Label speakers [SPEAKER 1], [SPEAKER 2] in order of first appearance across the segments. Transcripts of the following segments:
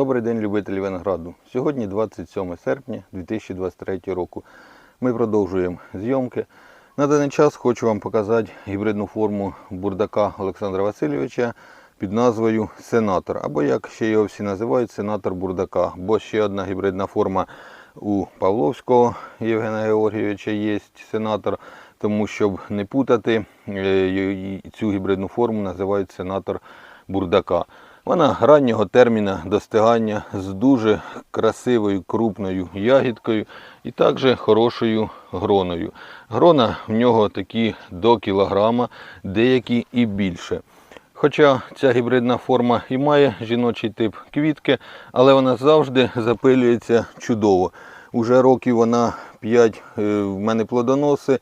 [SPEAKER 1] Добрий день, любителі винограду. Сьогодні 27 серпня 2023 року. Ми продовжуємо зйомки. На даний час хочу вам показати гібридну форму бурдака Олександра Васильовича під назвою Сенатор. Або як ще його всі називають, сенатор бурдака. Бо ще одна гібридна форма у Павловського Євгена Георгійовича є сенатор. Тому щоб не путати, е, цю гібридну форму називають сенатор бурдака. Вона раннього терміна достигання з дуже красивою крупною ягідкою і також хорошою гроною. Грона в нього такі до кілограма, деякі і більше. Хоча ця гібридна форма і має жіночий тип квітки, але вона завжди запилюється чудово. Уже років вона 5 е, в мене плодоноси.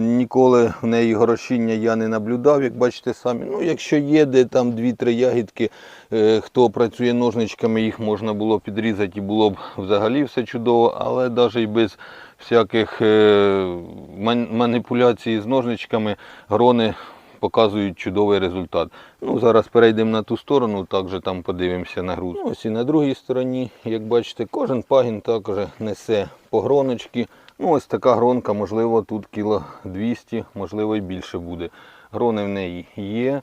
[SPEAKER 1] Ніколи в неї горошіння я не наблюдав, як бачите самі. Ну, якщо є де там 2-3 ягідки, е, хто працює ножничками, їх можна було підрізати і було б взагалі все чудово, але навіть без всяких е, маніпуляцій з ножничками грони показують чудовий результат. Ну, зараз перейдемо на ту сторону, також там подивимося на груз. Ну, ось і на другій стороні, як бачите, кожен пагін також несе по гроночки. Ну, ось така гронка, можливо, тут кіло 200, можливо і більше буде. Грони в неї є.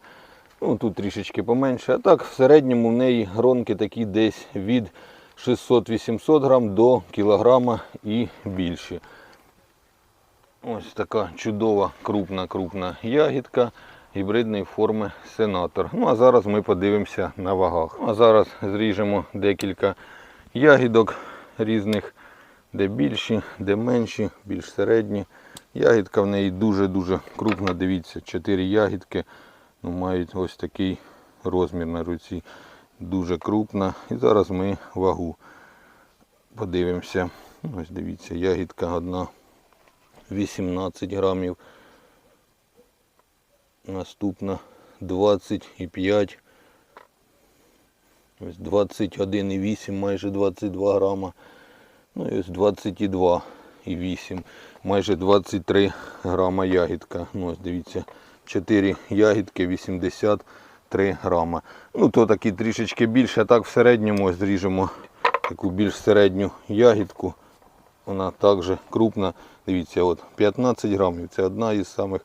[SPEAKER 1] Ну, тут трішечки поменше. А так, в середньому в неї гронки такі десь від 600-800 грам до кілограма і більше. Ось така чудова крупна-крупна ягідка гібридної форми сенатор. Ну а зараз ми подивимося на вагах. Ну, А зараз зріжемо декілька ягідок різних, де більші, де менші, більш середні. Ягідка в неї дуже-дуже крупна. Дивіться, 4 ягідки ну, мають ось такий розмір на руці. Дуже крупна. І зараз ми вагу подивимося. Ось дивіться, ягідка одна 18 грамів. Наступна 25. Ось 21,8, майже 22 грама. Ну і ось 22,8, майже 23 грама ягідка. Ну ось дивіться, 4 ягідки 83 грама. Ну то такі трішечки більше, а так в середньому зріжемо таку більш середню ягідку. Вона також крупна. Дивіться, от 15 грамів. Це одна із самих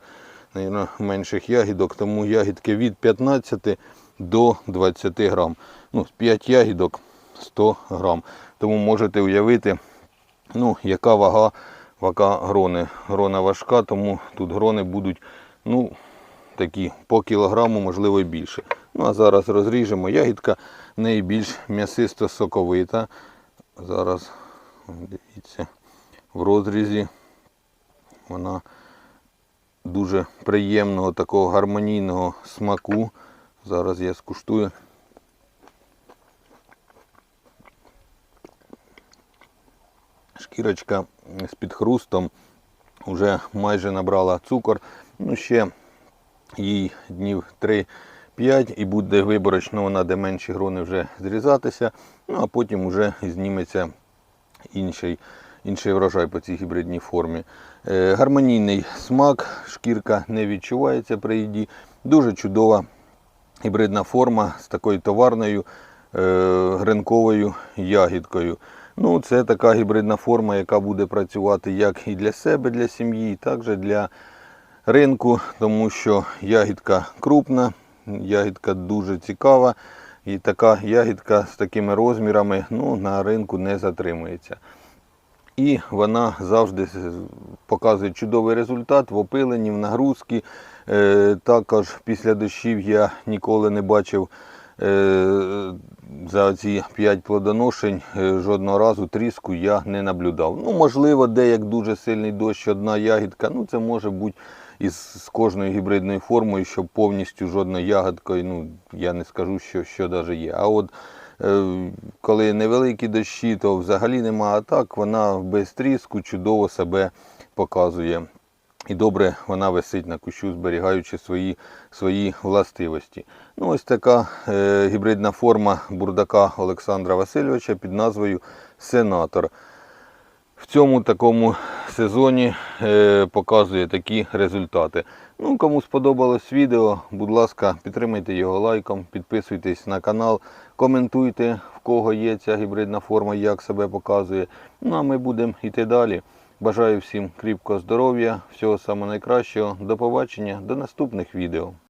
[SPEAKER 1] наверно, менших ягідок, тому ягідки від 15 до 20 грам. Ну, 5 ягідок 100 грам. Тому можете уявити, ну, яка вага, вага грони. Грона важка, тому тут грони будуть ну, такі по кілограму, можливо і більше. Ну а зараз розріжемо. Ягідка в неї більш м'ясисто соковита. Зараз дивіться, в розрізі вона дуже приємного, такого гармонійного смаку. Зараз я скуштую. Шкірочка з підхрустом вже майже набрала цукор. Ну, ще їй днів 3-5 і буде виборочно вона, де менші грони вже зрізатися. Ну а потім вже зніметься інший, інший врожай по цій гібридній формі. Е, гармонійний смак, шкірка не відчувається при їді. Дуже чудова гібридна форма з такою товарною е, гринковою ягідкою. Ну, Це така гібридна форма, яка буде працювати як і для себе, для сім'ї, також для ринку, тому що ягідка крупна, ягідка дуже цікава. І така ягідка з такими розмірами ну, на ринку не затримується. І вона завжди показує чудовий результат в опиленні, в нагрузці. Е, також після дощів я ніколи не бачив е, за ці 5 плодоношень е, жодного разу тріску я не наблюдав. Ну, можливо, де як дуже сильний дощ, одна ягідка, ну це може бути із з кожною гібридною формою, щоб повністю жодною ягодкою, ну я не скажу, що що навіть є. А от е, коли невеликі дощі, то взагалі нема. А так вона без тріску чудово себе показує. І добре вона висить на кущу, зберігаючи свої свої властивості. Ну, Ось така е, гібридна форма бурдака Олександра Васильовича під назвою Сенатор. в цьому такому сезоні е, показує такі результати. Ну, кому сподобалось відео, будь ласка, підтримайте його лайком, підписуйтесь на канал, коментуйте, в кого є ця гібридна форма, як себе показує. Ну а ми будемо йти далі. Бажаю всім кріпкого здоров'я, всього самого найкращого. До побачення, до наступних відео.